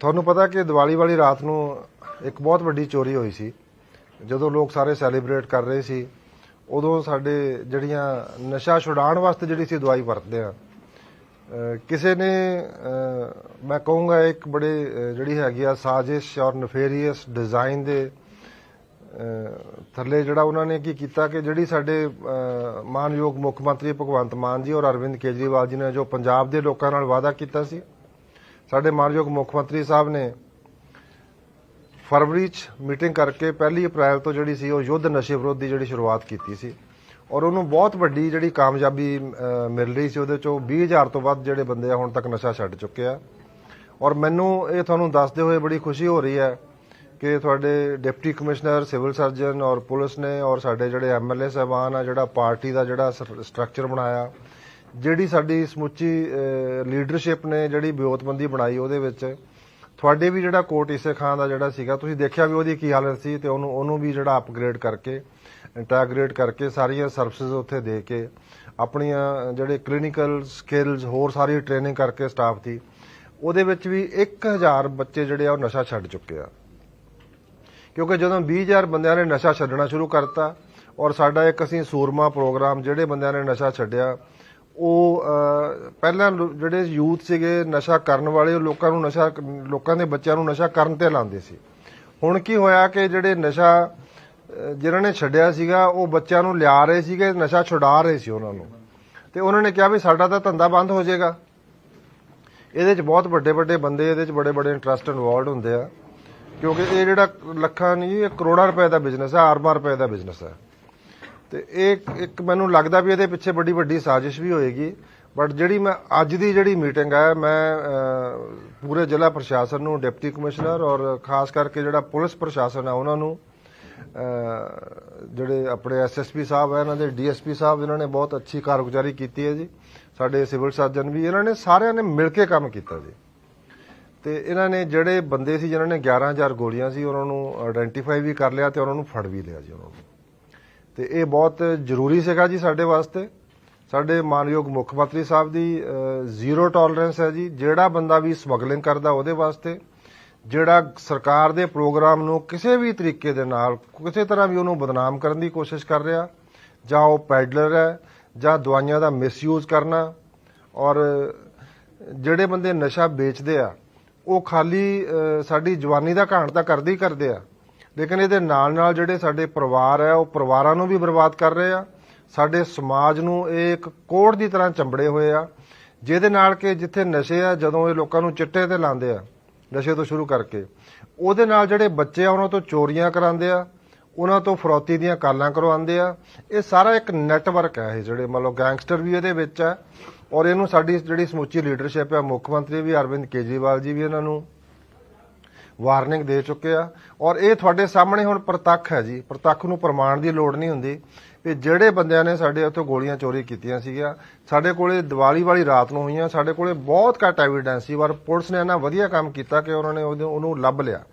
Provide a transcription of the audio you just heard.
ਤੁਹਾਨੂੰ ਪਤਾ ਕਿ ਦੀਵਾਲੀ ਵਾਲੀ ਰਾਤ ਨੂੰ ਇੱਕ ਬਹੁਤ ਵੱਡੀ ਚੋਰੀ ਹੋਈ ਸੀ। ਜਦੋਂ ਲੋਕ ਸਾਰੇ ਸੈਲੀਬ੍ਰੇਟ ਕਰ ਰਹੇ ਸੀ, ਉਦੋਂ ਸਾਡੇ ਜਿਹੜੀਆਂ ਨਸ਼ਾ ਛੁਡਾਉਣ ਵਾਸਤੇ ਜਿਹੜੀ ਸੀ ਦਵਾਈ ਵਰਤਦੇ ਆ ਕਿਸੇ ਨੇ ਮੈਂ ਕਹੂੰਗਾ ਇੱਕ ਬੜੇ ਜਿਹੜੀ ਹੈਗੀ ਆ ਸਾਜ਼ਿਸ਼ ਔਰ ਨਫੇਰੀਅਸ ਡਿਜ਼ਾਈਨ ਦੇ ਥੱਲੇ ਜਿਹੜਾ ਉਹਨਾਂ ਨੇ ਕੀ ਕੀਤਾ ਕਿ ਜਿਹੜੀ ਸਾਡੇ ਮਾਨਯੋਗ ਮੁੱਖ ਮੰਤਰੀ ਭਗਵੰਤ ਮਾਨ ਜੀ ਔਰ ਅਰਵਿੰਦ ਕੇਜਰੀਵਾਲ ਜੀ ਨੇ ਜੋ ਪੰਜਾਬ ਦੇ ਲੋਕਾਂ ਨਾਲ ਵਾਅਦਾ ਕੀਤਾ ਸੀ ਸਾਡੇ ਮਾਨਯੋਗ ਮੁੱਖ ਮੰਤਰੀ ਸਾਹਿਬ ਨੇ ਫਰਵਰੀ ਚ ਮੀਟਿੰਗ ਕਰਕੇ ਪਹਿਲੀ ਅਪ੍ਰੈਲ ਤੋਂ ਜਿਹੜੀ ਸੀ ਉਹ ਯੁੱਧ ਨਸ਼ੇ ਵਿਰੋਧ ਦੀ ਜਿਹੜੀ ਸ਼ੁਰੂਆਤ ਕੀਤੀ ਸੀ। ਔਰ ਉਹਨੂੰ ਬਹੁਤ ਵੱਡੀ ਜਿਹੜੀ ਕਾਮਯਾਬੀ ਮਿਲ ਰਹੀ ਸੀ। ਉਹਦੇ ਚੋਂ 20000 ਤੋਂ ਵੱਧ ਜਿਹੜੇ ਬੰਦੇ ਆ ਹੁਣ ਤੱਕ ਨਸ਼ਾ ਛੱਡ ਚੁੱਕੇ ਆ। ਔਰ ਮੈਨੂੰ ਇਹ ਤੁਹਾਨੂੰ ਦੱਸਦੇ ਹੋਏ ਬੜੀ ਖੁਸ਼ੀ ਹੋ ਰਹੀ ਹੈ ਕਿ ਤੁਹਾਡੇ ਡਿਪਟੀ ਕਮਿਸ਼ਨਰ, ਸਿਵਲ ਸਰਜਨ ਔਰ ਪੁਲਿਸ ਨੇ ਔਰ ਸਾਡੇ ਜਿਹੜੇ ਐਮਐਲਏ ਸਾਹਿਬਾਨ ਆ, ਜਿਹੜਾ ਪਾਰਟੀ ਦਾ ਜਿਹੜਾ ਸਟਰਕਚਰ ਬਣਾਇਆ ਜਿਹੜੀ ਸਾਡੀ ਸਮੁੱਚੀ ਲੀਡਰਸ਼ਿਪ ਨੇ ਜਿਹੜੀ ਬਿਉਤਬੰਦੀ ਬਣਾਈ ਉਹਦੇ ਵਿੱਚ, ਤੁਹਾਡੇ ਵੀ ਜਿਹੜਾ ਕੋਟ ਇਸੇ ਖਾਨ ਦਾ ਜਿਹੜਾ ਸੀਗਾ, ਤੁਸੀਂ ਦੇਖਿਆ ਵੀ ਉਹਦੀ ਕੀ ਹਾਲਤ ਸੀ ਤੇ ਉਹਨੂੰ ਉਹਨੂੰ ਵੀ ਜਿਹੜਾ ਅਪਗ੍ਰੇਡ ਕਰਕੇ ਇੰਟੈਗ੍ਰੇਟ ਕਰਕੇ ਸਾਰੀਆਂ ਸਰਵਿਸਿਜ਼ ਉੱਥੇ ਦੇ ਕੇ, ਆਪਣੀਆਂ ਜਿਹੜੇ ਕਲੀਨਿਕਲ ਸਕਿੱਲਸ ਹੋਰ ਸਾਰੀ ਟ੍ਰੇਨਿੰਗ ਕਰਕੇ ਸਟਾਫ ਦੀ, ਉਹਦੇ ਵਿੱਚ ਵੀ 1000 ਬੱਚੇ ਜਿਹੜੇ ਆ ਉਹ ਨਸ਼ਾ ਛੱਡ ਚੁੱਕੇ ਆ। ਕਿਉਂਕਿ ਜਦੋਂ 20000 ਬੰਦਿਆਂ ਨੇ ਨਸ਼ਾ ਛੱਡਣਾ ਸ਼ੁਰੂ ਕਰਤਾ, ਔਰ ਸਾਡਾ ਇੱਕ ਅਸੀਂ ਸੂਰਮਾ ਪ੍ਰੋਗਰਾਮ ਜਿਹੜੇ ਬੰਦਿਆਂ ਨੇ ਨਸ਼ਾ ਛੱਡਿਆ ਉਹ ਪਹਿਲਾਂ ਜਿਹੜੇ ਯੂਥ ਸੀਗੇ ਨਸ਼ਾ ਕਰਨ ਵਾਲੇ ਉਹ ਲੋਕਾਂ ਨੂੰ ਨਸ਼ਾ ਲੋਕਾਂ ਦੇ ਬੱਚਿਆਂ ਨੂੰ ਨਸ਼ਾ ਕਰਨ ਤੇ ਲਾਉਂਦੇ ਸੀ। ਹੁਣ ਕੀ ਹੋਇਆ ਕਿ ਜਿਹੜੇ ਨਸ਼ਾ ਅਹ, ਜਿਨ੍ਹਾਂ ਨੇ ਛੱਡਿਆ ਸੀਗਾ ਉਹ ਬੱਚਿਆਂ ਨੂੰ ਲਿਆ ਰਹੇ ਸੀਗੇ ਨਸ਼ਾ ਛੁਡਾ ਰਹੇ ਸੀ ਉਹਨਾਂ ਨੂੰ। ਤੇ ਉਹਨਾਂ ਨੇ ਕਿਹਾ ਵੀ ਸਾਡਾ ਤਾਂ ਧੰਦਾ ਬੰਦ ਹੋ ਜਾਏਗਾ। ਇਹਦੇ 'ਚ ਬਹੁਤ ਵੱਡੇ ਵੱਡੇ ਬੰਦੇ ਇਹਦੇ 'ਚ ਬੜੇ ਬੜੇ ਇੰਟਰਸਟ ਇਨਵੋਲਡ ਹੁੰਦੇ ਆ। ਕਿਉਂਕਿ ਇਹ ਜਿਹੜਾ ਲੱਖਾਂ ਨਹੀਂ ਇਹ ਕਰੋੜਾਂ ਰੁਪਏ ਦਾ ਬਿਜ਼ਨਸ ਹੈ ਅਰਬਾਂ ਰੁਪਏ ਦਾ ਬਿਜ਼ਨਸ ਹੈ ਤੇ ਇਹ ਇੱਕ ਮੈਨੂੰ ਲੱਗਦਾ ਵੀ ਇਹਦੇ ਪਿੱਛੇ ਬੜੀ ਵੱਡੀ ਸਾਜ਼ਿਸ਼ ਵੀ ਹੋਏਗੀ ਬਟ ਜਿਹੜੀ ਮੈਂ ਅੱਜ ਦੀ ਜਿਹੜੀ ਮੀਟਿੰਗ ਹੈ, ਮੈਂ ਪੂਰੇ ਜ਼ਿਲ੍ਹਾ ਪ੍ਰਸ਼ਾਸਨ ਨੂੰ, ਡਿਪਟੀ ਕਮਿਸ਼ਨਰ ਔਰ ਖਾਸ ਕਰਕੇ ਜਿਹੜਾ ਪੁਲਿਸ ਪ੍ਰਸ਼ਾਸਨ ਹੈ ਉਹਨਾਂ ਨੂੰ ਜਿਹੜੇ ਆਪਣੇ ਐਸਐਸਪੀ ਸਾਹਿਬ ਹੈ, ਇਹਨਾਂ ਦੇ ਡੀਐਸਪੀ ਸਾਹਿਬ ਇਹਨਾਂ ਨੇ ਬਹੁਤ ਅੱਛੀ ਕਾਰਗੁਜ਼ਾਰੀ ਕੀਤੀ ਹੈ ਜੀ, ਸਾਡੇ ਸਿਵਲ ਸਰਜਨ ਵੀ, ਇਹਨਾਂ ਨੇ ਸਾਰਿਆਂ ਨੇ ਮਿਲ ਕੇ ਕੰਮ ਕੀਤਾ ਜੀ। ਤੇ ਇਹਨਾਂ ਨੇ ਜਿਹੜੇ ਬੰਦੇ ਸੀ, ਜਿਨ੍ਹਾਂ ਨੇ 11000 ਗੋਲੀਆਂ ਸੀ, ਉਹਨਾਂ ਨੂੰ ਆਇਡੈਂਟੀਫਾਈ ਵੀ ਕਰ ਲਿਆ ਤੇ ਉਹਨਾਂ ਨੂੰ ਫੜ ਵੀ ਲਿਆ ਜੀ ਉਹਨਾਂ ਨੂੰ। ਤੇ ਇਹ ਬਹੁਤ ਜ਼ਰੂਰੀ ਸੀਗਾ ਜੀ ਸਾਡੇ ਵਾਸਤੇ। ਸਾਡੇ ਮਾਨਯੋਗ ਮੁੱਖ ਮੰਤਰੀ ਸਾਹਿਬ ਦੀ ਜ਼ੀਰੋ ਟੋਲਰੈਂਸ ਹੈ ਜੀ। ਜਿਹੜਾ ਬੰਦਾ ਵੀ ਸਮਗਲਿੰਗ ਕਰਦਾ ਉਹਦੇ ਵਾਸਤੇ, ਜਿਹੜਾ ਸਰਕਾਰ ਦੇ ਪ੍ਰੋਗਰਾਮ ਨੂੰ ਕਿਸੇ ਵੀ ਤਰੀਕੇ ਦੇ ਨਾਲ, ਕਿਸੇ ਤਰ੍ਹਾਂ ਵੀ ਉਹਨੂੰ ਬਦਨਾਮ ਕਰਨ ਦੀ ਕੋਸ਼ਿਸ਼ ਕਰ ਰਿਹਾ, ਜਾਂ ਉਹ ਪੈਡਲਰ ਹੈ, ਜਾਂ ਦਵਾਈਆਂ ਦਾ ਮਿਸਯੂਜ਼ ਕਰਨਾ, ਔਰ ਜਿਹੜੇ ਬੰਦੇ ਨਸ਼ਾ ਵੇਚਦੇ ਆ, ਉਹ ਖਾਲੀ ਸਾਡੀ ਜਵਾਨੀ ਦਾ ਘਾਣ ਤਾਂ ਕਰਦੇ ਹੀ ਕਰਦੇ ਆ। ਲੇਕਿਨ ਇਹਦੇ ਨਾਲ ਨਾਲ ਜਿਹੜੇ ਸਾਡੇ ਪਰਿਵਾਰ ਹੈ, ਉਹ ਪਰਿਵਾਰਾਂ ਨੂੰ ਵੀ ਬਰਬਾਦ ਕਰ ਰਹੇ ਆ। ਸਾਡੇ ਸਮਾਜ ਨੂੰ ਇਹ ਇੱਕ ਕੋੜ ਦੀ ਤਰ੍ਹਾਂ ਚੰਬੜੇ ਹੋਏ ਆ, ਜਿਹਦੇ ਨਾਲ ਕਿ ਜਿੱਥੇ ਨਸ਼ੇ ਆ, ਜਦੋਂ ਇਹ ਲੋਕਾਂ ਨੂੰ ਚਿੱਟੇ ਤੇ ਲਾਉਂਦੇ ਆ, ਨਸ਼ੇ ਤੋਂ ਸ਼ੁਰੂ ਕਰਕੇ। ਉਹਦੇ ਨਾਲ ਜਿਹੜੇ ਬੱਚੇ ਆ, ਉਹਨਾਂ ਤੋਂ ਚੋਰੀਆਂ ਕਰਾਉਂਦੇ ਆ, ਉਹਨਾਂ ਤੋਂ ਫਰੋਤੀ ਦੀਆਂ ਕਾਲਾਂ ਕਰਵਾਉਂਦੇ ਆ। ਇਹ ਸਾਰਾ ਇੱਕ ਨੈਟਵਰਕ ਹੈ ਇਹ ਜਿਹੜੇ ਮੰਨ ਲਓ ਗੈਂਗਸਟਰ ਵੀ ਇਹਦੇ ਵਿੱਚ ਆ ਔਰ ਇਹਨੂੰ ਸਾਡੀ ਜਿਹੜੀ ਸਮੁੱਚੀ ਲੀਡਰਸ਼ਿਪ ਹੈ ਮੁੱਖ ਮੰਤਰੀ ਵੀ ਅਰਵਿੰਦ ਕੇਜਰੀਵਾਲ ਜੀ ਵੀ ਇਹਨਾਂ ਨੂੰ ਵਾਰਨਿੰਗ ਦੇ ਚੁੱਕੇ ਆ। ਔਰ ਇਹ ਤੁਹਾਡੇ ਸਾਹਮਣੇ ਹੁਣ ਪ੍ਰਤੱਖ ਹੈ ਜੀ। ਪ੍ਰਤੱਖ ਨੂੰ ਪ੍ਰਮਾਣ ਦੀ ਲੋੜ ਨਹੀਂ ਹੁੰਦੀ ਵੀ ਜਿਹੜੇ ਬੰਦਿਆਂ ਨੇ ਸਾਡੇ ਉੱਥੇ ਗੋਲੀਆਂ ਚੋਰੀ ਕੀਤੀਆਂ ਸੀਗੀਆਂ। ਸਾਡੇ ਕੋਲੇ ਦੀਵਾਲੀ ਵਾਲੀ ਰਾਤ ਨੂੰ ਹੋਈਆਂ। ਸਾਡੇ ਕੋਲੇ ਬਹੁਤ ਘੱਟ ਐਵੀਡੈਂਸ ਸੀ। ਪਰ ਪੁਲਿਸ ਨੇ ਇਹਨਾਂ ਵਧੀਆ ਕੰਮ ਕੀਤਾ ਕਿ ਉਹਨਾਂ ਨੇ ਉਹਦੇ- ਉਹਨੂੰ ਲੱਭ ਲਿਆ।